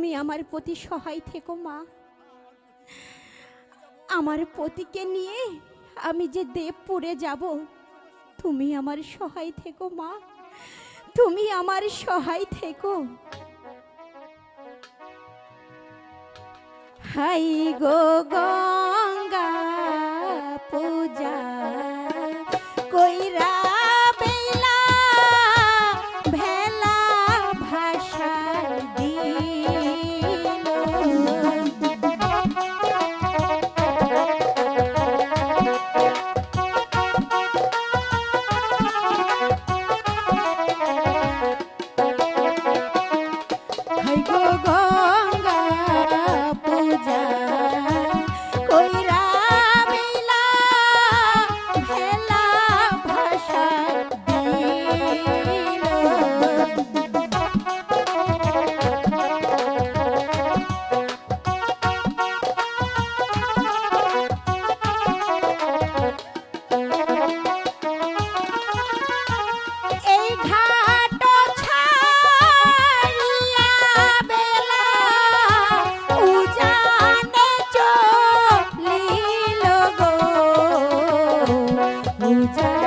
তুমি আমার প্রতি সহায় থেকো, মা। আমার পতিকে নিয়ে আমি যে দেবপুরে যাব, তুমি আমার সহায় থেকো, মা। তুমি আমার সহায় থেকো। হাই গো গঙ্গা পূজা। Thank tell.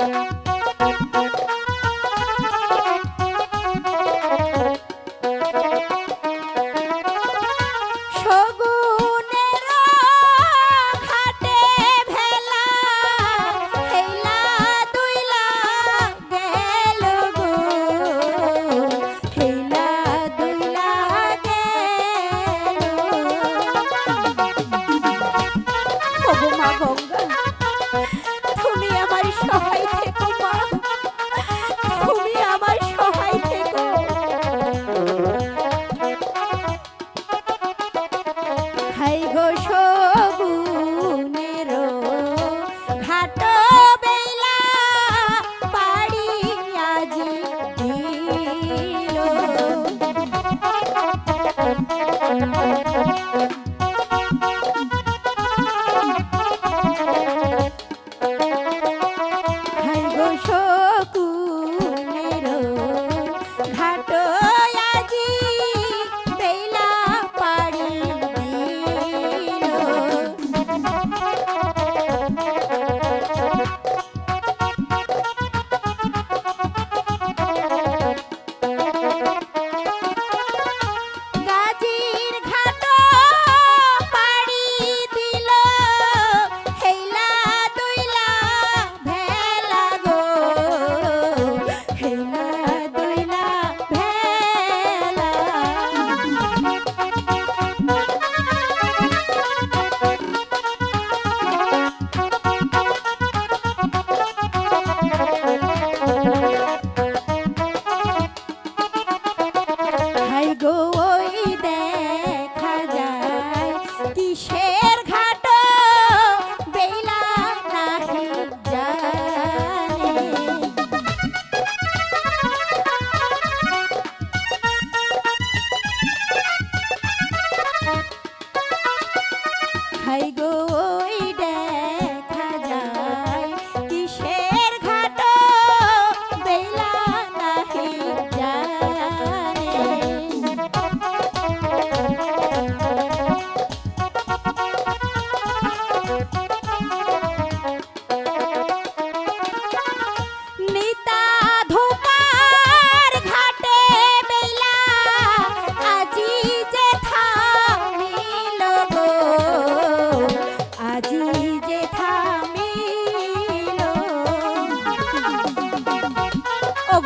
Thank. হাই গো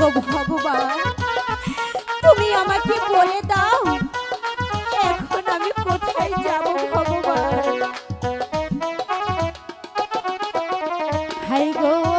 ভগবান তুমি আমাকে বলে দাও এখন আমি কোথায় যাব ভগবান? হাই গো